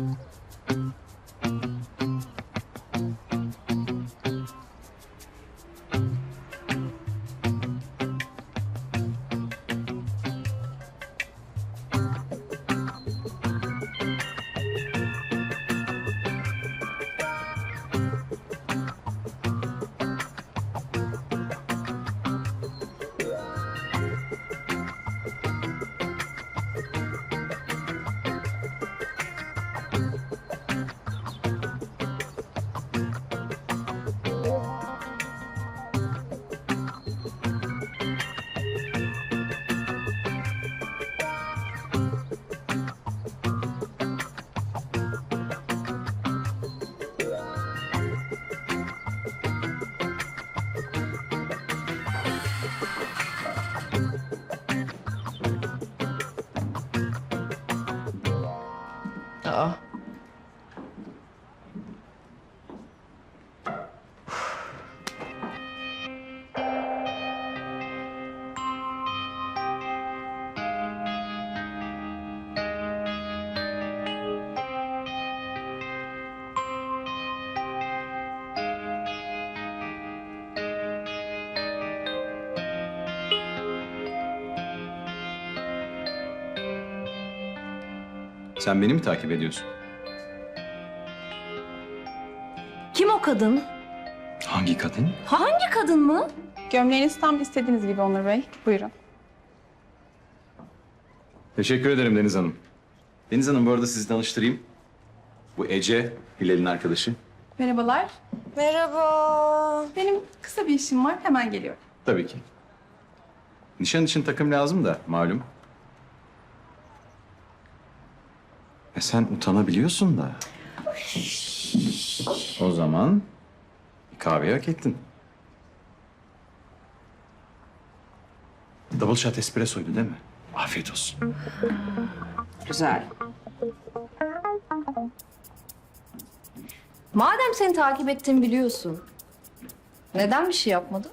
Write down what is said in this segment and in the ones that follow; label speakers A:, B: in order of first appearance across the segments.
A: thank you 啊。
B: Sen beni mi takip ediyorsun?
C: Kim o kadın?
B: Hangi kadın?
C: Hangi kadın mı?
D: Gömleğiniz tam istediğiniz gibi Onur Bey. Buyurun.
B: Teşekkür ederim Deniz Hanım. Deniz Hanım bu arada sizi tanıştırayım. Bu Ece, Hilal'in arkadaşı.
D: Merhabalar.
E: Merhaba.
D: Benim kısa bir işim var. Hemen geliyorum.
B: Tabii ki. Nişan için takım lazım da malum. E sen utanabiliyorsun da. O zaman bir kahve hak ettin. Double shot espressoydu değil mi? Afiyet olsun.
C: Güzel. Madem seni takip ettiğimi biliyorsun. Neden bir şey yapmadın?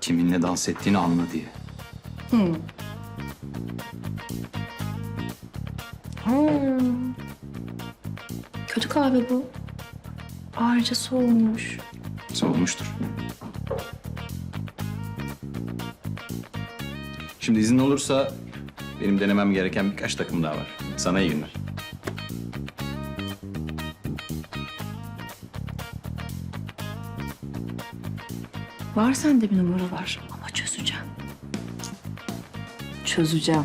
B: Kiminle dans ettiğini anla diye.
C: Hmm. Kötü kahve bu. Ayrıca soğumuş.
B: Soğumuştur. Şimdi izin olursa benim denemem gereken birkaç takım daha var. Sana iyi günler.
C: Var sende bir numara var ama çözeceğim. Çözeceğim.